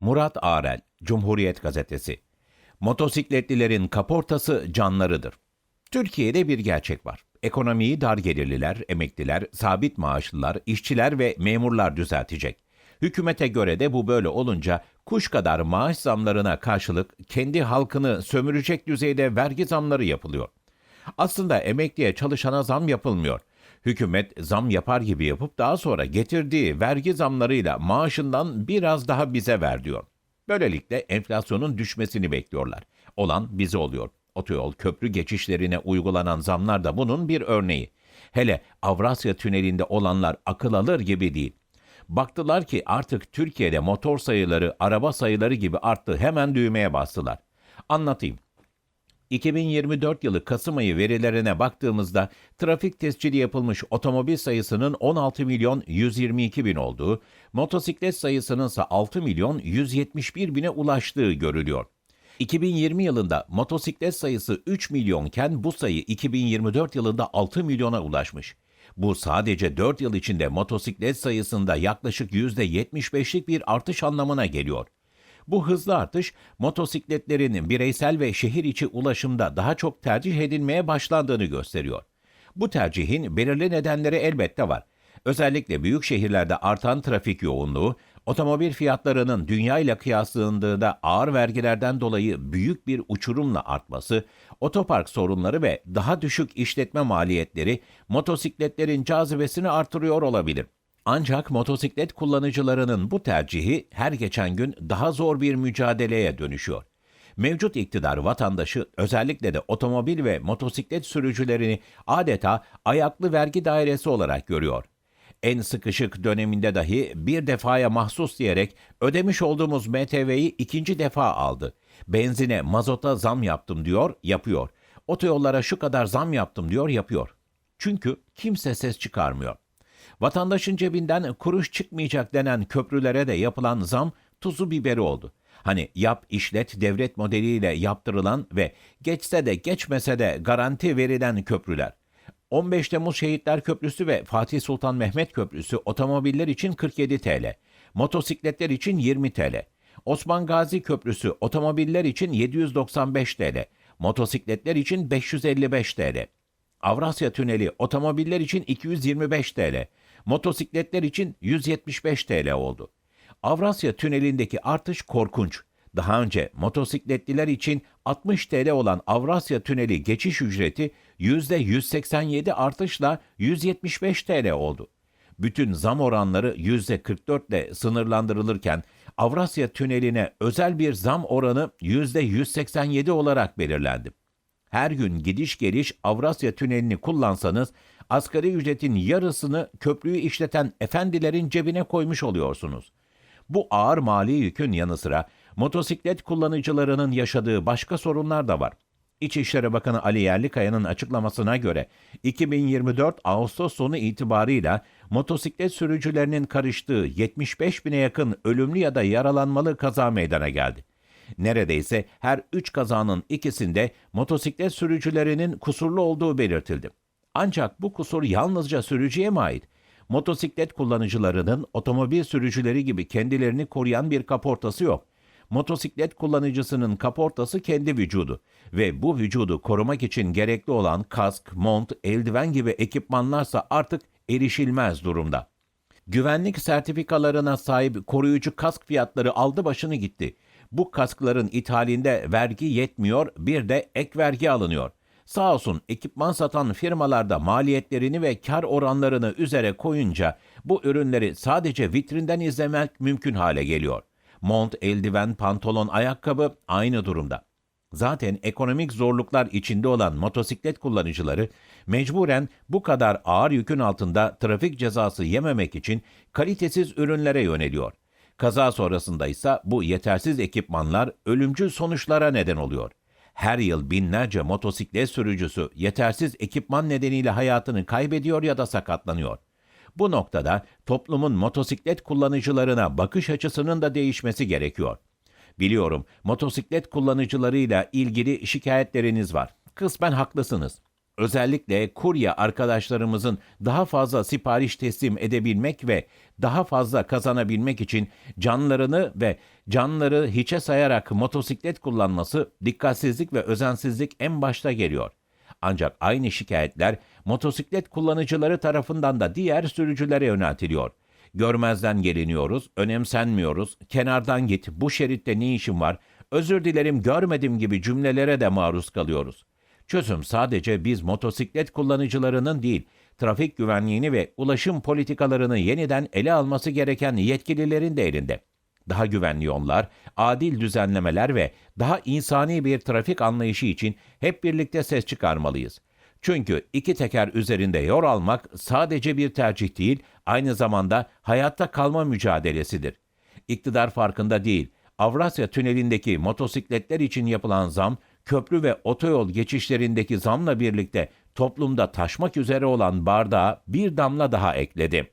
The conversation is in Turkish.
Murat Arel, Cumhuriyet Gazetesi. Motosikletlilerin kaportası canlarıdır. Türkiye'de bir gerçek var. Ekonomiyi dar gelirliler, emekliler, sabit maaşlılar, işçiler ve memurlar düzeltecek. Hükümete göre de bu böyle olunca kuş kadar maaş zamlarına karşılık kendi halkını sömürecek düzeyde vergi zamları yapılıyor. Aslında emekliye çalışana zam yapılmıyor. Hükümet zam yapar gibi yapıp daha sonra getirdiği vergi zamlarıyla maaşından biraz daha bize ver diyor. Böylelikle enflasyonun düşmesini bekliyorlar. Olan bize oluyor. Otoyol, köprü geçişlerine uygulanan zamlar da bunun bir örneği. Hele Avrasya Tüneli'nde olanlar akıl alır gibi değil. Baktılar ki artık Türkiye'de motor sayıları, araba sayıları gibi arttı. Hemen düğmeye bastılar. Anlatayım. 2024 yılı Kasım ayı verilerine baktığımızda trafik tescili yapılmış otomobil sayısının 16 milyon 122 bin olduğu, motosiklet sayısının ise 6 milyon 171 bine ulaştığı görülüyor. 2020 yılında motosiklet sayısı 3 milyonken bu sayı 2024 yılında 6 milyona ulaşmış. Bu sadece 4 yıl içinde motosiklet sayısında yaklaşık %75'lik bir artış anlamına geliyor. Bu hızlı artış motosikletlerin bireysel ve şehir içi ulaşımda daha çok tercih edilmeye başlandığını gösteriyor. Bu tercihin belirli nedenleri elbette var. Özellikle büyük şehirlerde artan trafik yoğunluğu, otomobil fiyatlarının dünya ile kıyaslandığında ağır vergilerden dolayı büyük bir uçurumla artması, otopark sorunları ve daha düşük işletme maliyetleri motosikletlerin cazibesini artırıyor olabilir. Ancak motosiklet kullanıcılarının bu tercihi her geçen gün daha zor bir mücadeleye dönüşüyor. Mevcut iktidar vatandaşı özellikle de otomobil ve motosiklet sürücülerini adeta ayaklı vergi dairesi olarak görüyor. En sıkışık döneminde dahi bir defaya mahsus diyerek ödemiş olduğumuz MTV'yi ikinci defa aldı. Benzine, mazota zam yaptım diyor, yapıyor. Otoyollara şu kadar zam yaptım diyor, yapıyor. Çünkü kimse ses çıkarmıyor. Vatandaşın cebinden kuruş çıkmayacak denen köprülere de yapılan zam tuzu biberi oldu. Hani yap işlet devlet modeliyle yaptırılan ve geçse de geçmese de garanti verilen köprüler. 15 Temmuz Şehitler Köprüsü ve Fatih Sultan Mehmet Köprüsü otomobiller için 47 TL, motosikletler için 20 TL. Osman Gazi Köprüsü otomobiller için 795 TL, motosikletler için 555 TL. Avrasya Tüneli otomobiller için 225 TL, motosikletler için 175 TL oldu. Avrasya Tüneli'ndeki artış korkunç. Daha önce motosikletliler için 60 TL olan Avrasya Tüneli geçiş ücreti %187 artışla 175 TL oldu. Bütün zam oranları %44 ile sınırlandırılırken Avrasya Tüneli'ne özel bir zam oranı %187 olarak belirlendi. Her gün gidiş geliş Avrasya Tüneli'ni kullansanız asgari ücretin yarısını köprüyü işleten efendilerin cebine koymuş oluyorsunuz. Bu ağır mali yükün yanı sıra motosiklet kullanıcılarının yaşadığı başka sorunlar da var. İçişleri Bakanı Ali Yerlikaya'nın açıklamasına göre 2024 Ağustos sonu itibarıyla motosiklet sürücülerinin karıştığı 75 bine yakın ölümlü ya da yaralanmalı kaza meydana geldi. Neredeyse her üç kazanın ikisinde motosiklet sürücülerinin kusurlu olduğu belirtildi. Ancak bu kusur yalnızca sürücüye mi ait? Motosiklet kullanıcılarının otomobil sürücüleri gibi kendilerini koruyan bir kaportası yok. Motosiklet kullanıcısının kaportası kendi vücudu ve bu vücudu korumak için gerekli olan kask, mont, eldiven gibi ekipmanlarsa artık erişilmez durumda. Güvenlik sertifikalarına sahip koruyucu kask fiyatları aldı başını gitti. Bu kaskların ithalinde vergi yetmiyor, bir de ek vergi alınıyor. Sağ olsun ekipman satan firmalarda maliyetlerini ve kar oranlarını üzere koyunca bu ürünleri sadece vitrinden izlemek mümkün hale geliyor. Mont, eldiven, pantolon, ayakkabı aynı durumda. Zaten ekonomik zorluklar içinde olan motosiklet kullanıcıları mecburen bu kadar ağır yükün altında trafik cezası yememek için kalitesiz ürünlere yöneliyor. Kaza sonrasında ise bu yetersiz ekipmanlar ölümcül sonuçlara neden oluyor. Her yıl binlerce motosiklet sürücüsü yetersiz ekipman nedeniyle hayatını kaybediyor ya da sakatlanıyor. Bu noktada toplumun motosiklet kullanıcılarına bakış açısının da değişmesi gerekiyor. Biliyorum motosiklet kullanıcılarıyla ilgili şikayetleriniz var. Kısmen haklısınız. Özellikle kurye arkadaşlarımızın daha fazla sipariş teslim edebilmek ve daha fazla kazanabilmek için canlarını ve canları hiçe sayarak motosiklet kullanması dikkatsizlik ve özensizlik en başta geliyor. Ancak aynı şikayetler motosiklet kullanıcıları tarafından da diğer sürücülere yöneltiliyor. Görmezden geliniyoruz, önemsenmiyoruz, kenardan git, bu şeritte ne işin var, özür dilerim görmedim gibi cümlelere de maruz kalıyoruz. Çözüm sadece biz motosiklet kullanıcılarının değil, trafik güvenliğini ve ulaşım politikalarını yeniden ele alması gereken yetkililerin de elinde. Daha güvenli yollar, adil düzenlemeler ve daha insani bir trafik anlayışı için hep birlikte ses çıkarmalıyız. Çünkü iki teker üzerinde yol almak sadece bir tercih değil, aynı zamanda hayatta kalma mücadelesidir. İktidar farkında değil. Avrasya Tüneli'ndeki motosikletler için yapılan zam, köprü ve otoyol geçişlerindeki zamla birlikte toplumda taşmak üzere olan bardağa bir damla daha ekledi.